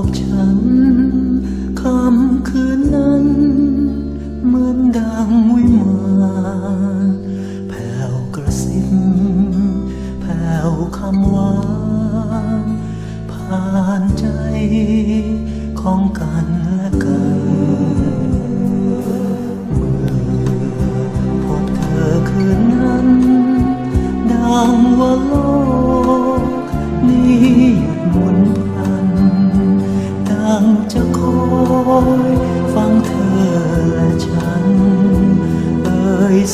บอกฉันคำคืนนั้น เหมือนดังวิมานแผ่วกระสิบแผ่วคำหวานผ่านใจของกันและ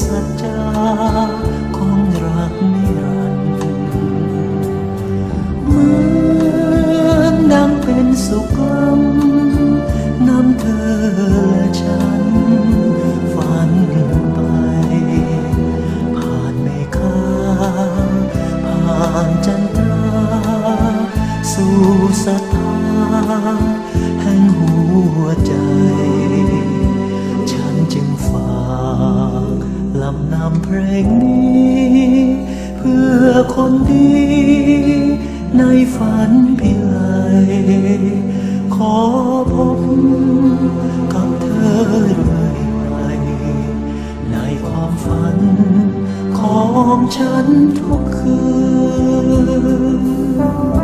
สัจจาของรักนิรันดร์เหมือนดังเป็นสุขล้ำนำเธอและฉัน ฝันไป ผ่านเมฆาผ่านจันทราสู่สถาน ลงนี้ เพื่อคนดี ในฝันพิไลขอพบกับเธอเรื่อยไปในความฝัน ของฉันทุกคืน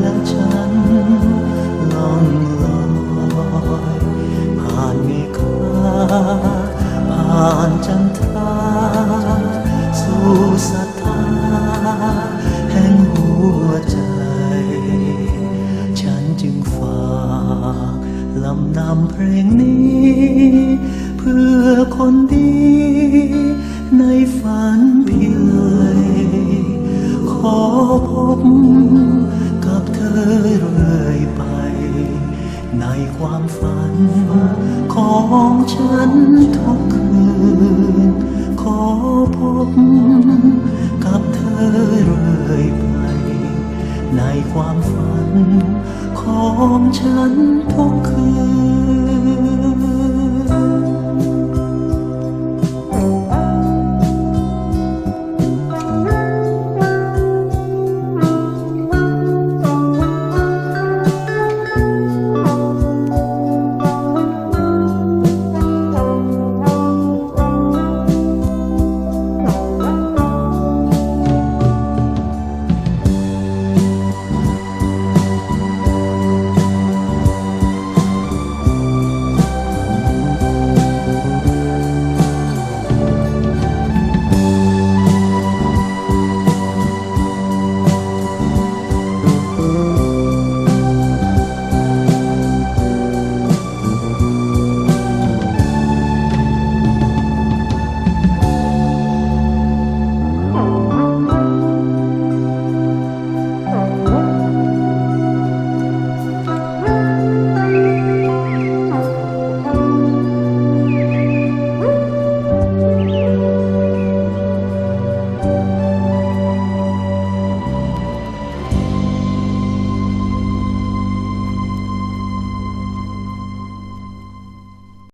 และฉันล่องลอยผ่านเมฆาผ่านจันทราสู่สถานแห่งหัวใจ ฉันจึงฝากลำนำเพลงนี้ เพื่อคนดีในฝัน บกับเธอเรื่อยไป ในความฝันของฉันทุกคืน ขอพบกับเธอเรื่อยไป ในความฝันของฉันทุกคืน